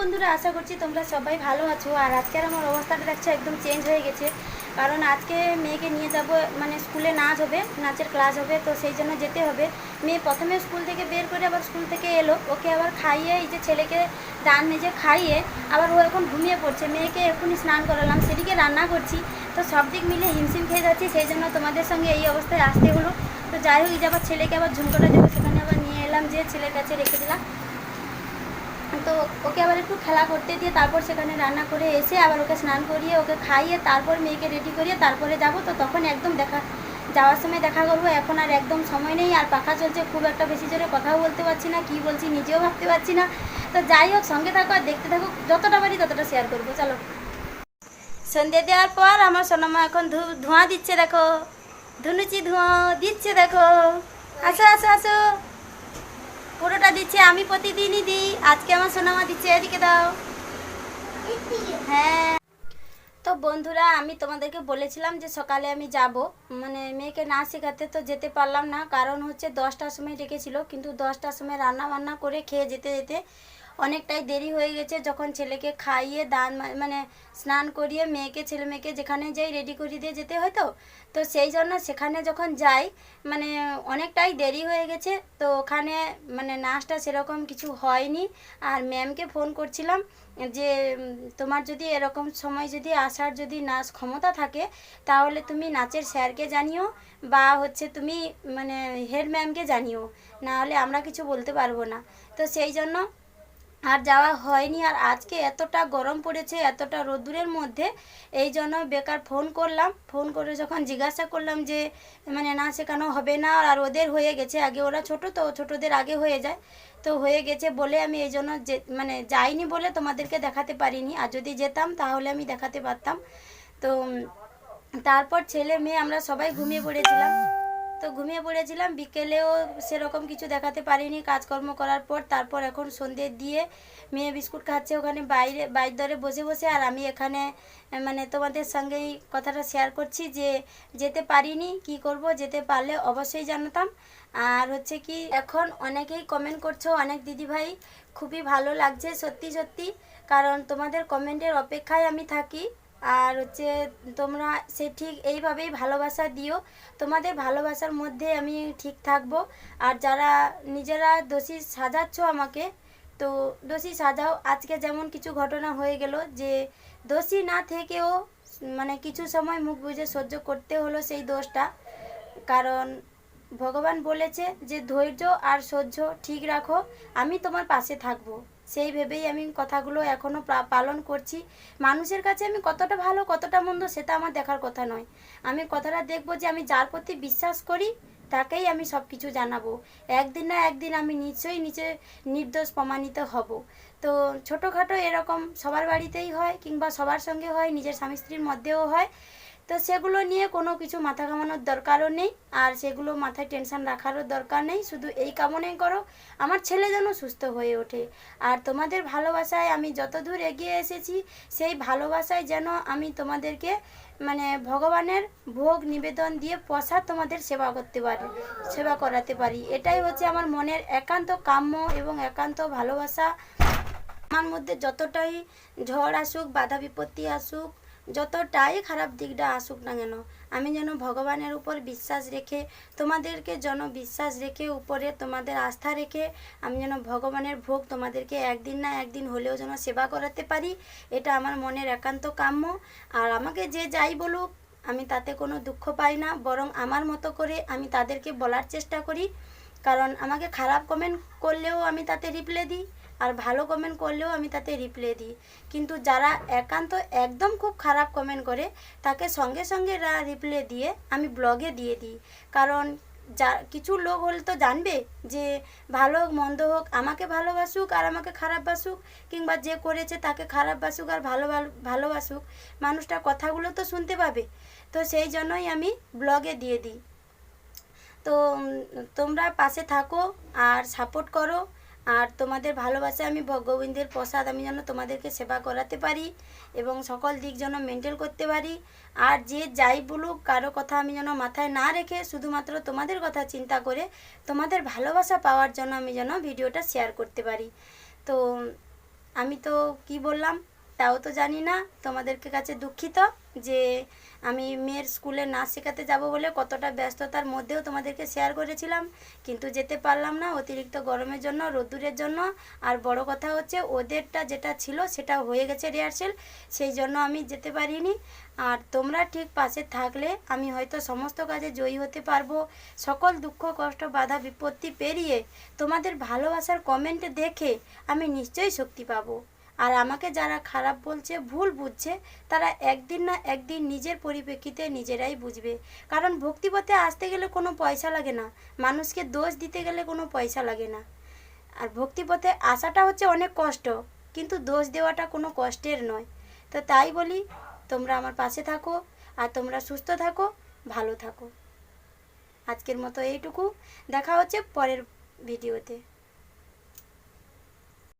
বন্ধুরা, আশা করছি তোমরা সবাই ভালো আছো। আর আজকের আমার অবস্থাটা দেখছ একদম চেঞ্জ হয়ে গেছে। কারণ আজকে মেয়েকে নিয়ে যাব মানে স্কুলে নাচ হবে, নাচের ক্লাস হবে, তো সেই জন্য যেতে হবে। মেয়ে প্রথমে স্কুল থেকে বের করে আবার স্কুল থেকে এলো। ওকে আবার খাইয়ে এই যে ছেলেকে ডান মেজে খাইয়ে আবার ও এখন ঘুমিয়ে পড়ছে। মেয়েকে এক্ষুনি স্নান করালাম, সেদিকে রান্না করছি। তো সব দিক মিলে হিমশিম খেয়ে যাচ্ছি, সেই জন্য তোমাদের সঙ্গে এই অবস্থায় আসতে হলো। তো যাই হোক যে আবার ছেলেকে আবার ঝুমকোটা দেবো, সেখানে আবার নিয়ে এলাম, যে ছেলের কাছে রেখে দিলাম। তো ওকে আবার একটু খেলা করতে দিয়ে তারপর সেখানে রান্না করে এসে আবার ওকে স্নান করিয়ে ওকে খাইয়ে তারপর মেয়েকে রেডি করিয়ে তারপরে যাব। তো তখন একদম দেখা, যাওয়ার সময় দেখা করব। এখন আর একদম সময় নেই, আর পাখা চলছে, খুব একটা বেশি জোরে কথাও বলতে পারছি না, কি বলছি নিজেও ভাবতে পারছি না। তো যাই হোক, সঙ্গে থাকো আর দেখতে থাকো, যতটা পারি ততটা শেয়ার করব। চলো। সন্ধ্যে দেওয়ার পর আমার সোনামা এখন ধোঁয়া দিচ্ছে, দেখো। ধুনুচি ধোঁয়া দিচ্ছে, দেখো। আসো আসো আসো। পুরোটা দিচ্ছে, আমি প্রতিদিনই দিই। আজকে আমার সোনামা দিচ্ছে, এদিকে দাও। হ্যাঁ। তো বন্ধুরা, আমি তোমাদেরকে বলেছিলাম যে সকালে আমি যাব। মানে মেয়েকে না শেখাতে তো যেতে পারলাম না। কারণ হচ্ছে দশটার সময় ডেকেছিল, কিন্তু দশটার সময় রান্না বান্না করে খেয়ে যেতে যেতে অনেকটাই দেরি হয়ে গেছে যখন ছেলেকে খাইয়ে দান মানে স্নান করিয়ে মেয়েকে, ছেলে মেয়েকে যেখানে যাই রেডি করিয়ে দিয়ে যেতে হয় তো তো সেই জন্য সেখানে যখন যাই মানে অনেকটাই দেরি হয়ে গেছে। তো ওখানে মানে নাচটা সেরকম কিছু হয়নি। আর ম্যামকে ফোন করছিলাম যে তোমার যদি এরকম সময় যদি আসার যদি নাচ ক্ষমতা থাকে, তাহলে তুমি নাচের স্যারকে জানিও বা হচ্ছে তুমি মানে হেড ম্যামকে জানিও। না হলে আমরা কিছু বলতে পারব না। তো সেই জন্য আর যাওয়া হয়নি, আর আজকে এতটা গরম পড়েছে, এতটা রোদ্দুরের মধ্যে, এই জন্য বেকার ফোন করলাম। ফোন করে যখন জিজ্ঞাসা করলাম যে মানে না শেখানো হবে না, আর ওদের হয়ে গেছে, আগে ওরা ছোট তো, ছোটদের আগে হয়ে যায়। তো হয়ে গেছে বলে আমি এই জন্য যে মানে যাইনি বলে তোমাদেরকে দেখাতে পারিনি, আর যদি যেতাম তাহলে আমি দেখাতে পারতাম। তো তারপর ছেলে মেয়ে আমরা সবাই ঘুমিয়ে পড়েছিলাম। তো ঘুমিয়ে পড়েছিলাম। বিকেলেও সেরকম কিছু দেখাতে পারিনি। কাজকর্ম করার পর তারপর এখন সন্ধে দিয়ে মেয়ে বিস্কুট খাচ্ছে ওখানে বাইরে বাইর দরে বসে বসে। আর আমি এখানে মানে তোমাদের সঙ্গেই কথাটা শেয়ার করছি যে, যেতে পারিনি, কি করব, যেতে পারলে অবশ্যই জানাতাম। আর হচ্ছে কি, এখন অনেকেই কমেন্ট করছ, অনেক দিদিভাই, খুবই ভালো লাগছে সত্যি সত্যি। কারণ তোমাদের কমেন্টের অপেক্ষায় আমি থাকি। আর হচ্ছে তোমরা সে ঠিক এইভাবেই ভালোবাসা দিও। তোমাদের ভালোবাসার মধ্যে আমি ঠিক থাকব। আর যারা নিজেরা দোষী সাজাচ্ছ আমাকে, তো দোষী সাজাও। আজকে যেমন কিছু ঘটনা হয়ে গেল যে দোষী না থেকেও মানে কিছু সময় মুখ বুঝে সহ্য করতে হলো সেই দোষটা। কারণ ভগবান বলেছে যে ধৈর্য আর সহ্য ঠিক রাখো, আমি তোমার পাশে থাকব। সেই ভেবেই আমি কথাগুলো এখনও পালন করছি। মানুষের কাছে আমি কতটা ভালো, কতটা মন্দ সেটা আমার দেখার কথা নয়। আমি কথাটা দেখব যে আমি যার প্রতি বিশ্বাস করি, তাকেই আমি সব কিছু জানাব। একদিন না একদিন আমি নিশ্চয়ই নিচে নির্দোষ প্রমাণিত হব। তো ছোটোখাটো এরকম সবার বাড়িতেই হয় কিংবা সবার সঙ্গে হয়, নিজের স্বামী স্ত্রীর মধ্যেও হয়। তো সেগুলো নিয়ে কোনো কিছু মাথা ঘামানোর দরকারও নেই, আর সেগুলো মাথায় টেনশন রাখারও দরকার নেই। শুধু এই কামনাই করো, আমার ছেলে যেন সুস্থ হয়ে ওঠে। আর তোমাদের ভালোবাসায় আমি যত দূর এগিয়ে এসেছি, সেই ভালোবাসায় যেন আমি তোমাদেরকে মানে ভগবানের ভোগ নিবেদন দিয়ে প্রসাদ তোমাদের সেবা করতে পারি, সেবা করাতে পারি। এটাই হচ্ছে আমার মনের একান্ত কাম্য এবং একান্ত ভালোবাসা। আমার মধ্যে যতটাই ঝড় আসুক, বাধা বিপত্তি আসুক যতটাই খারাপ দিকটা আসুক না কেন, আমি যেন ভগবানের উপর বিশ্বাস রেখে, তোমাদেরকে যেন বিশ্বাস রেখে উপরে তোমাদের আস্থা রেখে, আমি যেন ভগবানের ভোগ তোমাদেরকে একদিন না একদিন হলেও যেন সেবা করাতে পারি, এটা আমার মনের একান্ত কাম্য। আর আমাকে যে যাই বলুক, আমি তাতে কোনো দুঃখ পাই না, বরং আমার মতো করে আমি তাদেরকে বলার চেষ্টা করি। কারণ আমাকে খারাপ কমেন্ট করলেও আমি তাতে রিপ্লাই দিই। আর ভালো কমেন্ট করলেও আমি তাতে রিপ্লাই দিই। কিন্তু যারা একান্ত একদম খুব খারাপ কমেন্ট করে, তাকে সঙ্গে সঙ্গে রিপ্লাই দিয়ে আমি ব্লগে দিয়ে দিই। কারণ যা, কিছু লোক হলে তো জানবে যে ভালো হোক, মন্দ হোক, আমাকে ভালোবাসুক আর আমাকে খারাপ বাসুক, কিংবা যে করেছে তাকে খারাপ বাসুক আর ভালো ভালো- ভালোবাসুক মানুষটা কথাগুলো তো শুনতে পাবে। তো সেই জন্যই আমি ব্লগে দিয়ে দিই। তো তোমরা পাশে থাকো আর সাপোর্ট করো। আর তোমাদের ভালোবাসা আমি ভগবিন্দের গোবিন্দের প্রসাদ আমি যেন তোমাদেরকে সেবা করাতে পারি এবং সকল দিক যেন মেনটেন করতে পারি। আর যে যাই বলুক, কারও কথা আমি যেন মাথায় না রেখে শুধুমাত্র তোমাদের কথা চিন্তা করে তোমাদের ভালোবাসা পাওয়ার জন্য আমি যেন ভিডিওটা শেয়ার করতে পারি। তো আমি তো কি বললাম? তাও তো জানি না। তোমাদেরকে কাছে দুঃখিত যে আমি মেয়ের স্কুলে নাচ শেখাতে যাব বলে কতটা ব্যস্ততার মধ্যেও তোমাদেরকে শেয়ার করেছিলাম। কিন্তু যেতে পারলাম না অতিরিক্ত গরমের জন্য, রোদ্দুরের জন্য। আর বড় কথা হচ্ছে ওদেরটা যেটা ছিল সেটা হয়ে গেছে রিহার্সেল সেই জন্য আমি যেতে পারিনি। আর তোমরা ঠিক পাশে থাকলে আমি হয়তো সমস্ত কাজে জয়ী হতে পারব। সকল দুঃখ, কষ্ট, বাধা, বিপত্তি পেরিয়ে তোমাদের ভালোবাসার কমেন্ট দেখে আমি নিশ্চয়ই শক্তি পাবো। আর আমাকে যারা খারাপ বলছে, ভুল বুঝছে, তারা একদিন না একদিন নিজের পরিপ্রেক্ষিতে নিজেরাই বুঝবে। কারণ ভক্তিপথে আসতে গেলে কোনো পয়সা লাগে না। মানুষকে দোষ দিতে গেলে কোনো পয়সা লাগে না। আর ভক্তিপথে আসাটা হচ্ছে অনেক কষ্ট, কিন্তু দোষ দেওয়াটা কোনো কষ্টের নয়। তো তাই বলি, তোমরা আমার পাশে থাকো আর তোমরা সুস্থ থাকো, ভালো থাকো। আজকের মতো এইটুকু। দেখা হচ্ছে পরের ভিডিওতে।